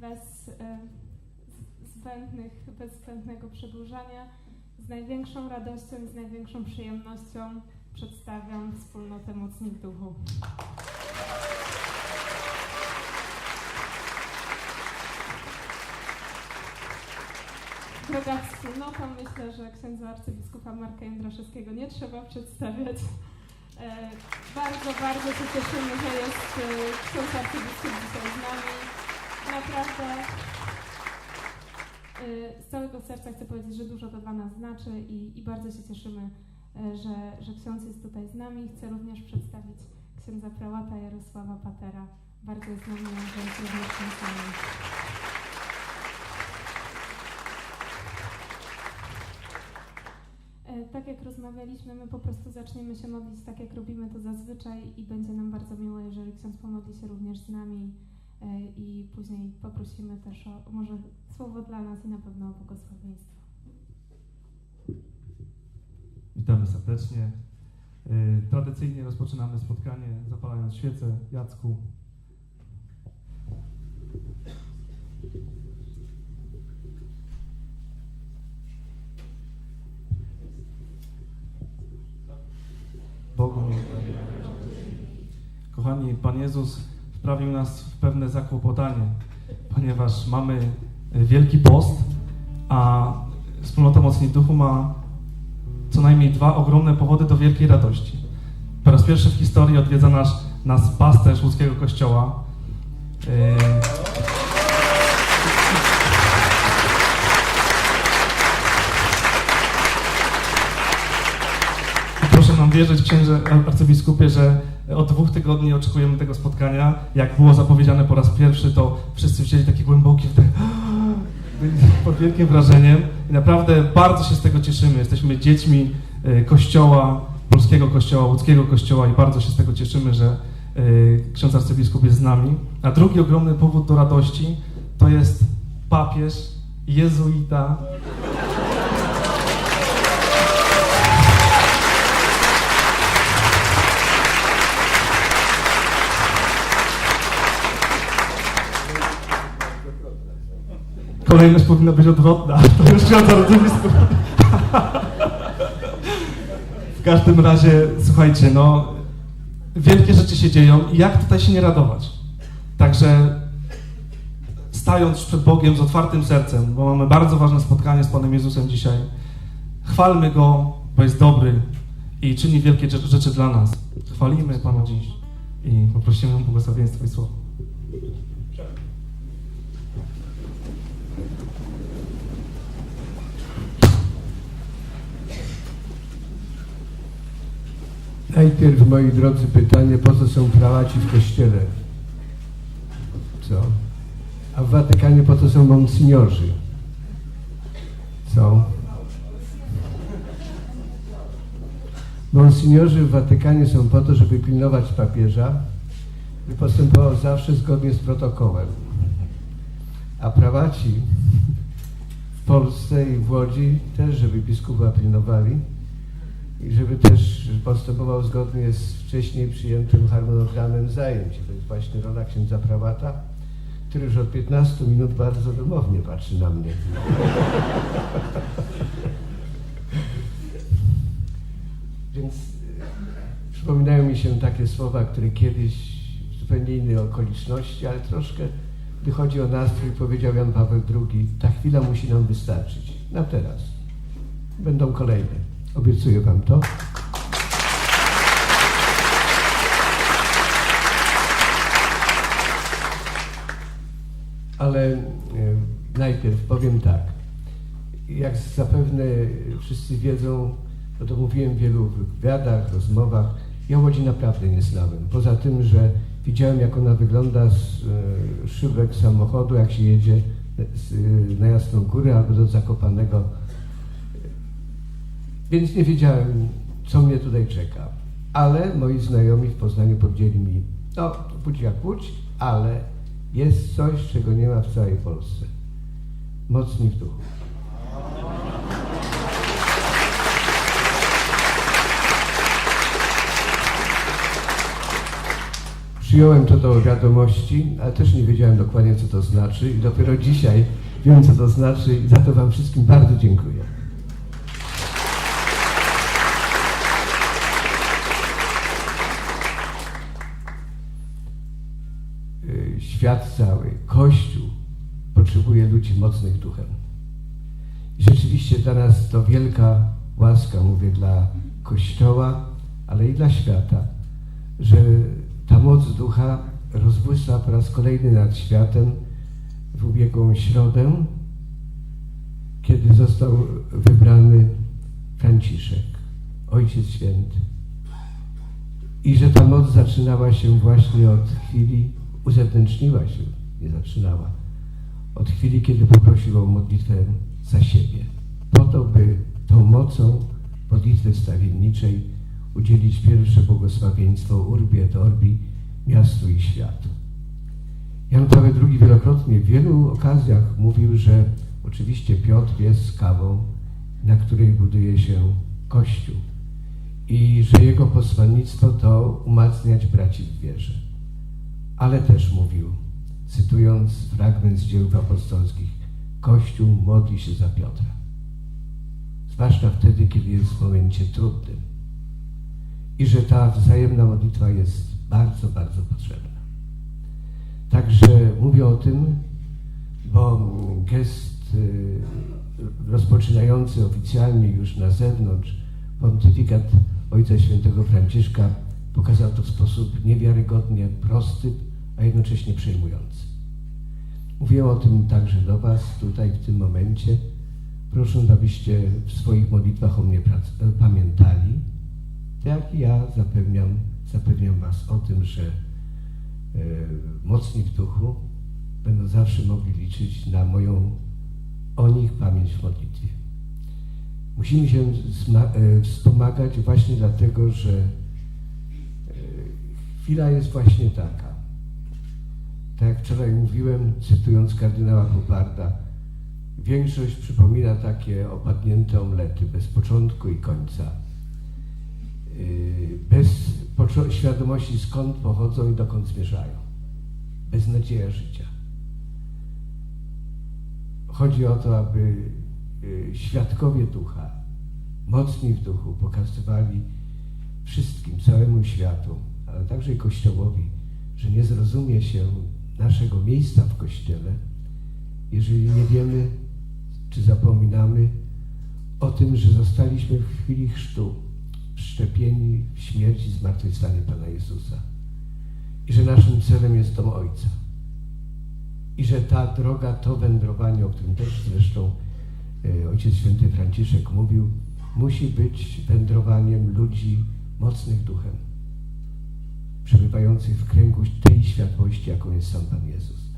bez e, zbędnych, bez zbędnego przedłużania, z największą radością i z największą przyjemnością przedstawiam wspólnotę Mocnik Duchu. Droga wspólnota, myślę, że księdza arcybiskupa Marka Jędraszewskiego nie trzeba przedstawiać. E, bardzo, bardzo się cieszymy, że jest e, ksiądz arcybiskup dzisiaj z nami. Naprawdę e, z całego serca chcę powiedzieć, że dużo to dla nas znaczy i, i bardzo się cieszymy, e, że, że ksiądz jest tutaj z nami. Chcę również przedstawić księdza prałata Jarosława Patera. Bardzo jest nam miło, że jest również nami. E, Tak jak rozmawialiśmy, my po prostu zaczniemy się modlić tak, jak robimy to zazwyczaj i będzie nam bardzo miło, jeżeli ksiądz pomodli się również z nami i później poprosimy też o może słowo dla nas i na pewno o błogosławieństwo. Witamy serdecznie. Y, Tradycyjnie rozpoczynamy spotkanie zapalając świecę. Jacku. Bogu. Kochani, Pan Jezus wprawił nas w pewne zakłopotanie, ponieważ mamy Wielki Post, a wspólnota Mocni Duchu ma co najmniej dwa ogromne powody do wielkiej radości. Po raz pierwszy w historii odwiedza nas, nas pasterz łódzkiego kościoła. I Proszę nam wierzyć, księże arcybiskupie, że od dwóch tygodni oczekujemy tego spotkania. Jak było zapowiedziane po raz pierwszy, to wszyscy wzięli taki głęboki wdech pod wielkim wrażeniem i naprawdę bardzo się z tego cieszymy. Jesteśmy dziećmi e, kościoła, polskiego kościoła, łódzkiego kościoła i bardzo się z tego cieszymy, że e, ksiądz arcybiskup jest z nami. A drugi ogromny powód do radości to jest papież, jezuita. Kolejność powinna być odwrotna. To już ksiądz arcybiskup. W każdym razie, słuchajcie, no, wielkie rzeczy się dzieją i jak tutaj się nie radować? Także stając przed Bogiem z otwartym sercem, bo mamy bardzo ważne spotkanie z Panem Jezusem dzisiaj, chwalmy Go, bo jest dobry i czyni wielkie rzeczy- dla nas. Chwalimy Pana dziś i poprosimy o błogosławieństwo i słowo. Najpierw, moi drodzy, pytanie, po co są prałaci w kościele? Co? A w Watykanie po co są monsignorzy? Co? Monsignorzy w Watykanie są po to, żeby pilnować papieża i postępował zawsze zgodnie z protokołem. A prawaci w Polsce i w Łodzi też, żeby biskupa pilnowali i żeby też postępował zgodnie z wcześniej przyjętym harmonogramem zajęć. To jest właśnie rola księdza prawata, który już od 15 minut bardzo wymownie patrzy na mnie. Więc y, przypominają mi się takie słowa, które kiedyś w zupełnie innej okoliczności, ale troszkę, gdy chodzi o nastrój, powiedział Jan Paweł II, ta chwila musi nam wystarczyć. Na teraz. Będą kolejne. Obiecuję Wam to. Ale e, najpierw powiem tak. Jak zapewne wszyscy wiedzą, no to mówiłem w wielu wywiadach, rozmowach, ja Łodzi naprawdę nie znałem. Poza tym, że widziałem jak ona wygląda z e, szybek samochodu, jak się jedzie e, na Jasną Górę albo do Zakopanego więc nie wiedziałem, co mnie tutaj czeka. Ale moi znajomi w Poznaniu powiedzieli mi, no, pójdź jak pójdź, ale jest coś, czego nie ma w całej Polsce. Mocni w duchu. Przyjąłem to do wiadomości, ale też nie wiedziałem dokładnie, co to znaczy i dopiero dzisiaj wiem, co to znaczy i za to Wam wszystkim bardzo dziękuję. Y, Świat cały, Kościół potrzebuje ludzi mocnych duchem. I rzeczywiście dla nas to wielka łaska, mówię dla Kościoła, ale i dla świata, że ta moc ducha rozbłysła po raz kolejny nad światem w ubiegłą środę, kiedy został wybrany Franciszek, Ojciec Święty. I że ta moc zaczynała się właśnie od chwili, uzewnętrzniła się, nie zaczynała, od chwili, kiedy poprosił o modlitwę za siebie. Po to, by tą mocą modlitwy stawienniczej udzielić pierwsze błogosławieństwo Urbie et Orbi miastu i światu. Jan Paweł II wielokrotnie w wielu okazjach mówił, że oczywiście Piotr jest skałą, na której buduje się Kościół i że jego posłannictwo to umacniać braci w wierze. Ale też mówił, cytując fragment z dzieł apostolskich, Kościół modli się za Piotra. Zwłaszcza wtedy, kiedy jest w momencie trudnym. I że ta wzajemna modlitwa jest bardzo, bardzo potrzebna. Także mówię o tym, bo gest y, rozpoczynający oficjalnie już na zewnątrz pontyfikat Ojca Świętego Franciszka pokazał to w sposób niewiarygodnie prosty, a jednocześnie przejmujący. Mówię o tym także do Was tutaj w tym momencie. Proszę, abyście w swoich modlitwach o mnie prac- pamiętali, tak ja zapewniam, zapewniam Was o tym, że e, mocni w duchu będą zawsze mogli liczyć na moją o nich pamięć w modlitwie. Musimy się e, wspomagać właśnie dlatego, że e, chwila jest właśnie taka. Tak jak wczoraj mówiłem, cytując kardynała Poparda, większość przypomina takie opadnięte omlety bez początku i końca. Yy, Bez świadomości skąd pochodzą i dokąd zmierzają. Bez nadzieja życia. Chodzi o to, aby yy, świadkowie ducha, mocni w duchu, pokazywali wszystkim, całemu światu, ale także i Kościołowi, że nie zrozumie się naszego miejsca w Kościele, jeżeli nie wiemy, czy zapominamy o tym, że zostaliśmy w chwili chrztu wszczepieni w śmierć i zmartwychwstanie Pana Jezusa. I że naszym celem jest dom Ojca. I że ta droga, to wędrowanie, o którym też zresztą e, Ojciec Święty Franciszek mówił, musi być wędrowaniem ludzi mocnych duchem, przebywających w kręgu tej światłości, jaką jest sam Pan Jezus.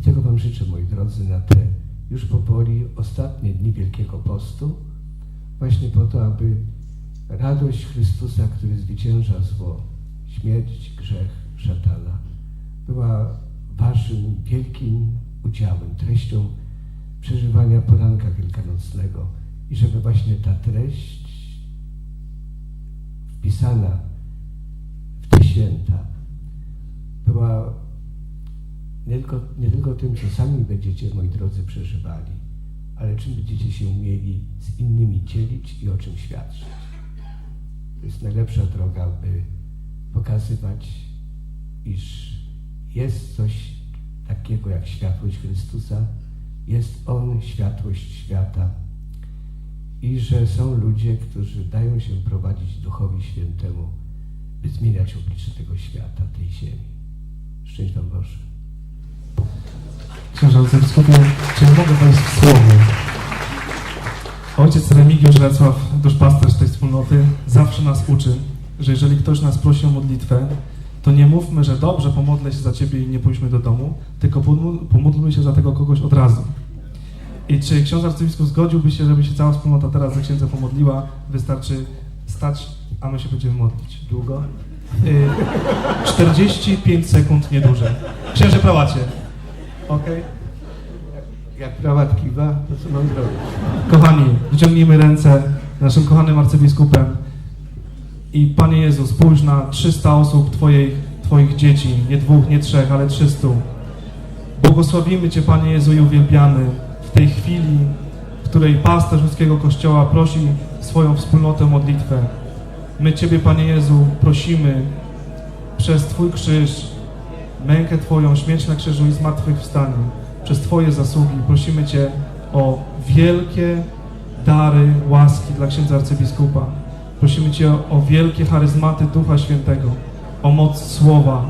I tego Wam życzę, moi drodzy, na te już powoli ostatnie dni Wielkiego Postu, właśnie po to, aby radość Chrystusa, który zwycięża zło, śmierć, grzech, szatana, była Waszym wielkim udziałem, treścią przeżywania poranka wielkanocnego i żeby właśnie ta treść wpisana święta była nie tylko, nie tylko tym, co sami będziecie, moi drodzy, przeżywali, ale czym będziecie się umieli z innymi dzielić i o czym świadczyć. To jest najlepsza droga, by pokazywać, iż jest coś takiego jak światłość Chrystusa, jest On światłość świata i że są ludzie, którzy dają się prowadzić Duchowi Świętemu, by zmieniać oblicze tego świata, tej ziemi. Szczęść Wam Boże. Księża Biskupie, czy mogę w słowo? Ojciec Remigiusz Lecław, duszpasterz tej wspólnoty, zawsze nas uczy, że jeżeli ktoś nas prosi o modlitwę, to nie mówmy, że dobrze, pomodlę się za Ciebie i nie pójdźmy do domu, tylko pomó- pomódlmy się za tego kogoś od razu. I czy ksiądz arcybiskup zgodziłby się, żeby się cała wspólnota teraz za księdza pomodliła? Wystarczy stać, a my się będziemy modlić. Długo? Y, 45 sekund, nie dłużej. Księże prałacie. Okej? Jak prawat kiwa, to co mam zrobić? Kochani, wyciągnijmy ręce naszym kochanym arcybiskupem i Panie Jezu, spójrz na 300 osób Twojej, Twoich dzieci, nie dwóch, nie trzech, ale trzystu. Błogosławimy Cię, Panie Jezu, i uwielbiamy w tej chwili, w której pasterz ludzkiego Kościoła prosi swoją wspólnotę modlitwę. My Ciebie, Panie Jezu, prosimy przez Twój krzyż, mękę Twoją, śmierć na krzyżu i zmartwychwstanie, przez Twoje zasługi prosimy Cię o wielkie dary łaski dla księdza arcybiskupa. Prosimy Cię o wielkie charyzmaty Ducha Świętego, o moc słowa,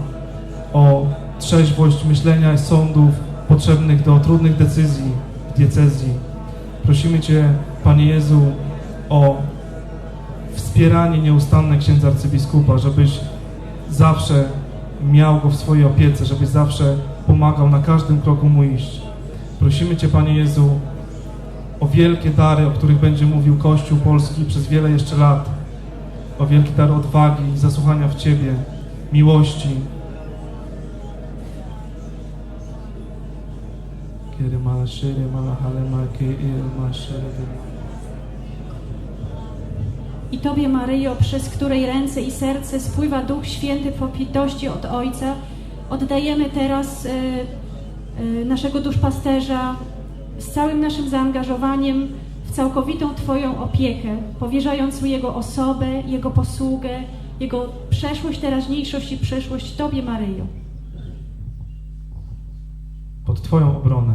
o trzeźwość myślenia i sądów potrzebnych do trudnych decyzji w diecezji. Prosimy Cię, Panie Jezu, o wspieranie nieustanne księdza arcybiskupa, żebyś zawsze miał go w swojej opiece, żebyś zawsze pomagał na każdym kroku mu iść. Prosimy Cię, Panie Jezu, o wielkie dary, o których będzie mówił Kościół Polski przez wiele jeszcze lat. O wielki dar odwagi, zasłuchania w Ciebie, miłości. Kiedy mala szyry, mala hale, malki, il, ma szyry, I Tobie, Maryjo, przez której ręce i serce spływa Duch Święty w obfitości od Ojca, oddajemy teraz e, e, naszego duszpasterza z całym naszym zaangażowaniem w całkowitą Twoją opiekę, powierzając mu Jego osobę, Jego posługę, Jego przeszłość, teraźniejszość i przyszłość Tobie, Maryjo. pod Twoją obronę.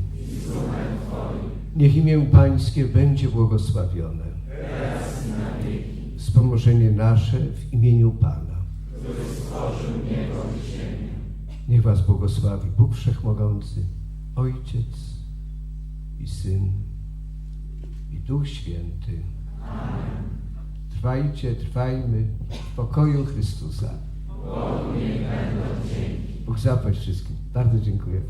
Niech imię Pańskie będzie błogosławione. Wspomożenie nasze w imieniu Pana. Niech was błogosławi Bóg Wszechmogący, Ojciec i Syn i Duch Święty. Trwajcie, trwajmy w pokoju Chrystusa. Bóg zapłać wszystkim. Bardzo dziękuję.